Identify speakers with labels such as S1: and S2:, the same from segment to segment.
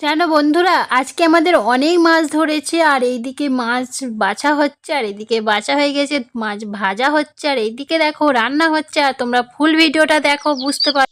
S1: জানো বন্ধুরা, আজকে আমাদের অনেক মাছ ধরেছে, আর এইদিকে মাছ বাছা হচ্ছে, আর এইদিকে বাছা হয়ে গেছে, মাছ ভাজা হচ্ছে, আর এইদিকে দেখো রান্না হচ্ছে, আর তোমরা ফুল ভিডিওটা দেখো, বুঝতে পার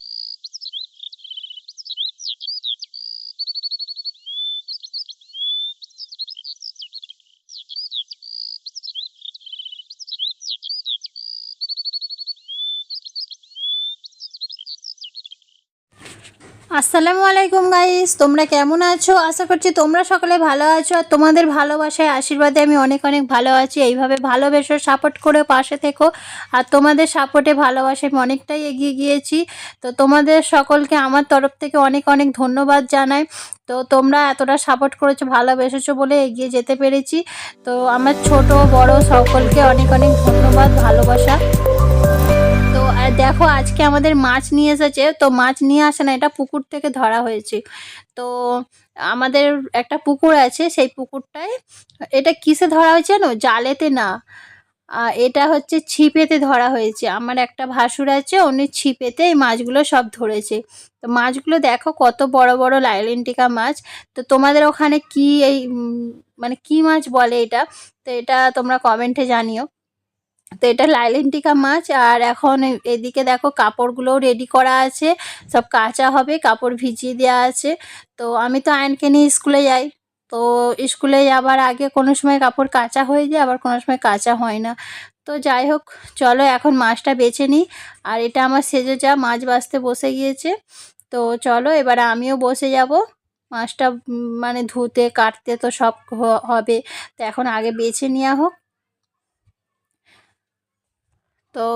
S1: আসসালামু আলাইকুম গাইস তোমরা কেমন আছো? আশা করছি তোমরা সকলে ভালো আছো আর তোমাদের ভালোবাসায় আশীর্বাদে আমি অনেক অনেক ভালো আছি। এইভাবে ভালোবেসো সাপোর্ট করে পাশে থেকো। আর তোমাদের সাপোর্টে ভালোবাসে আমি অনেকটাই এগিয়ে গিয়েছি। তো তোমাদের সকলকে আমার তরফ থেকে অনেক অনেক ধন্যবাদ জানাই। তো তোমরা এতটা সাপোর্ট করেছ, ভালোবেসেছো বলে এগিয়ে যেতে পেরেছি। তো আমার ছোট, বড় সকলকে অনেক অনেক ধন্যবাদ, ভালোবাসা। আর দেখো আজকে আমাদের মাছ নিয়ে এসেছে, তো মাছ নিয়ে আসে না, এটা পুকুর থেকে ধরা হয়েছে। তো আমাদের একটা পুকুর আছে, সেই পুকুরটায় এটা কিসে ধরা হয়েছে জানো? জালেতে না। এটা হচ্ছে ছিপেতে ধরা হয়েছে। আমার একটা ভাসুর আছে, উনি ছিপেতে এই মাছগুলো সব ধরেছে। তো মাছগুলো দেখো কত বড় বড় লাইলেন্টিকা মাছ। তো তোমাদের ওখানে কি এই মানে কি মাছ বলে এটা? তো এটা তোমরা কমেন্টে জানিও। তো এটা লাইলেন্টিকা মাছ, আর এখন এদিকে দেখো কাপড়গুলোও রেডি করা আছে। সব কাঁচা হবে, কাপড় ভিজিয়ে দেওয়া আছে। তো আমি তো আয়নকে নিয়ে স্কুলে যাই। তো স্কুলে যাবার আগে কোনো সময় কাপড় কাঁচা হয়ে যায়, আবার কোনো সময় কাঁচা হয় না। তো যাই হোক, চলো এখন মাছটা বেছে নিই। আর এটা আমার সেজে যা, মাছ বাছতে বসে গিয়েছে। তো চলো, এবার আমিও বসে যাব। মাছটা মানে ধুতে, কাটতে তো সব হবে। তো এখন আগে বেছে নেওয়া হোক। তো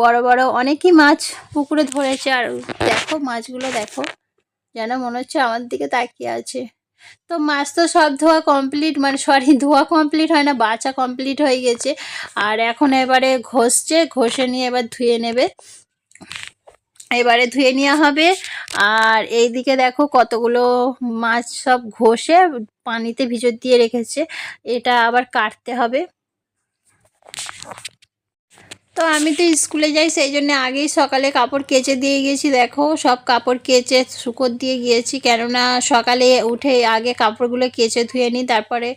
S1: বড় বড় অনেকই মাছ পুকুরে ধরেছে আর দেখো মাছগুলো দেখো, যেন মনে হচ্ছে আমার দিকে তাকিয়ে আছে। তো মাছ তো সব ধোয়া কমপ্লিট মানে সরি ধোয়া কমপ্লিট হয় না, বাছা কমপ্লিট হয়ে গেছে। আর এখন এবারে ঘষছে, ঘষে নিয়ে এবার ধুয়ে নেবে। এবারে ধুয়ে নেওয়া হবে। আর এই দিকে দেখো কতগুলো মাছ সব ঘষে পানিতে ভিজর দিয়ে রেখেছে। এটা আবার কাটতে হবে। তো আমি তো স্কুলে যাই, সেই জন্য আগেই সকালে কাপড় কেচে দিয়ে গেছি দেখো, সব কাপড় কেচে শুকোর দিয়ে গিয়েছি। কেননা সকালে উঠে আগে কাপড়গুলো কেচে ধুয়ে নিই, তারপরে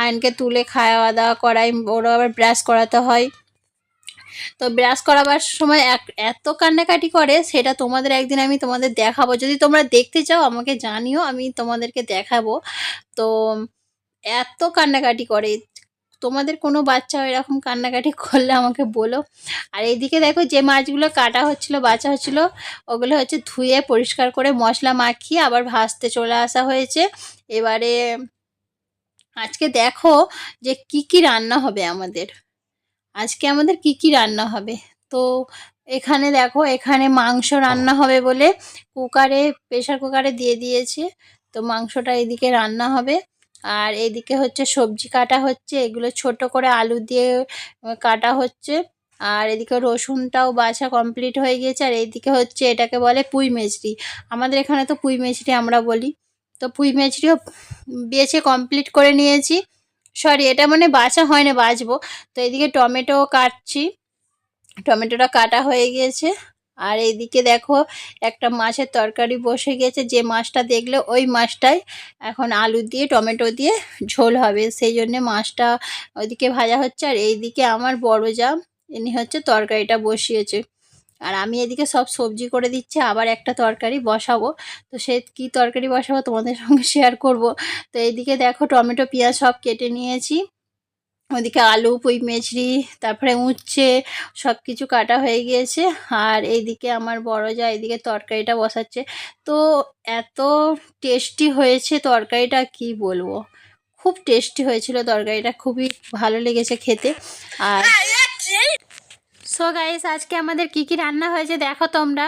S1: আয়নকে তুলে খাওয়া দাওয়া করাই, ওরও আবার ব্রাশ করাতে হয়। তো ব্রাশ করাবার সময় এক, এত কান্নাকাটি করে, সেটা তোমাদের একদিন আমি তোমাদের দেখাবো। যদি তোমরা দেখতে চাও, আমাকে জানিও, আমি তোমাদেরকে দেখাবো। তো এত কান্নাকাটি করে তোমাদের কোনো বাচ্চা এরকম কান্নাকাটি করলে আমাকে বলো। আর এইদিকে দেখো যে মাছগুলো কাটা হচ্ছিল, বাছা হচ্ছিল, ওগুলো হচ্ছে ধুয়ে পরিষ্কার করে মশলা মাখিয়ে আবার ভাজতে চলে আসা হয়েছে। এবারে আজকে দেখো যে কি কি রান্না হবে আমাদের। আজকে আমাদের কি কি রান্না হবে? তো এখানে দেখো, এখানে মাংস রান্না হবে বলে কুকারে প্রেশার কুকারে দিয়ে দিয়েছে। তো মাংসটা এদিকে রান্না হবে। আর এদিকে হচ্ছে সবজি কাটা হচ্ছে, এগুলো ছোট করে আলু দিয়ে কাটা হচ্ছে। আর এদিকে রসুনটাও বাছা কমপ্লিট হয়ে গেছে আর এইদিকে হচ্ছে এটাকে বলে পুঁই মেচড়ি আমাদের এখানে তো পুঁই মেচড়ি আমরা বলি। তো পুঁই মেচড়িও বেছে কমপ্লিট করে নিয়েছি। সরি, এটা মানে বাছা হয় না বাছবো। তো এদিকে টমেটো কাটছি। টমেটোটা কাটা হয়ে গিয়েছে। আর এইদিকে দেখো, একটা মাছের তরকারি বসে গেছে। যে মাছটা দেখলে ওই মাছটাই এখন আলু দিয়ে, টমেটো দিয়ে ঝোল হবে। সেই জন্যে মাছটা ওইদিকে ভাজা হচ্ছে। আর এইদিকে আমার বড় যা, ইনি হচ্ছে তরকারিটা বসিয়েছে। আর আমি এদিকে সব সবজি করে দিচ্ছি, আবার একটা তরকারি বসাবো। তো সে কী তরকারি বসাবো তোমাদের সঙ্গে শেয়ার করব। তো এইদিকে দেখো টমেটো, পেঁয়াজ সব কেটে নিয়েছি। ওদিকে আলু পুঁই মেচড়ি তারপরে উচ্ছে সব কিছু কাটা হয়ে গিয়েছে। আর এইদিকে আমার বড় যা এইদিকে তরকারিটা বসাচ্ছে। তো এত টেস্টি হয়েছে তরকারিটা কি বলব? খুব টেস্টি হয়েছিল তরকারিটা খুবই ভালো লেগেছে খেতে। আর সো গাইস আজকে আমাদের কি কি রান্না হয়েছে দেখো তোমরা।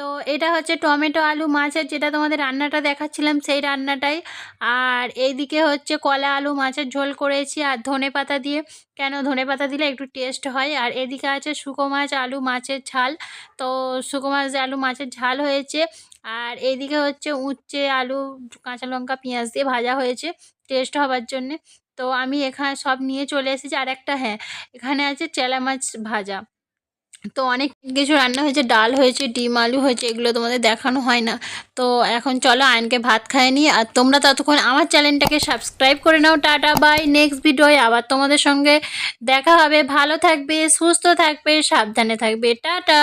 S1: তো এটা হচ্ছে টমেটো, আলু, মাছের যেটা তোমাদের রান্নাটা দেখাচ্ছিলাম সেই রান্নাটাই। আর এইদিকে হচ্ছে কলা, আলু, মাছের ঝোল করেছি আর ধনে পাতা দিয়ে। কেন ধনে পাতা দিলে একটু টেস্ট হয়। আর এদিকে আছে শুকো মাছ, আলু, মাছের ঝাল। তো শুকো মাছ, আলু, মাছের ঝাল হয়েছে। আর এইদিকে হচ্ছে উচ্ছে, আলু, কাঁচা লঙ্কা, পেঁয়াজ দিয়ে ভাজা হয়েছে টেস্ট হবার জন্যে। তো আমি এখানে সব নিয়ে চলে এসেছি। আর একটা হ্যাঁ এখানে আছে চেলা মাছ ভাজা। তো অনেক কিছু রান্না হয়েছে, ডাল হয়েছে, ডিম, আলু হয়েছে, এগুলো তোমাদের দেখানো হয় না। তো এখন চলো আয়নকে ভাত খায় নি আর তোমরা ততক্ষণ আমার চ্যানেলটাকে সাবস্ক্রাইব করে নাও, টাটা, বাই, নেক্সট ভিডিওয় আবার তোমাদের সঙ্গে দেখা হবে। ভালো থাকবে, সুস্থ থাকবে, সাবধানে থাকবে, টাটা।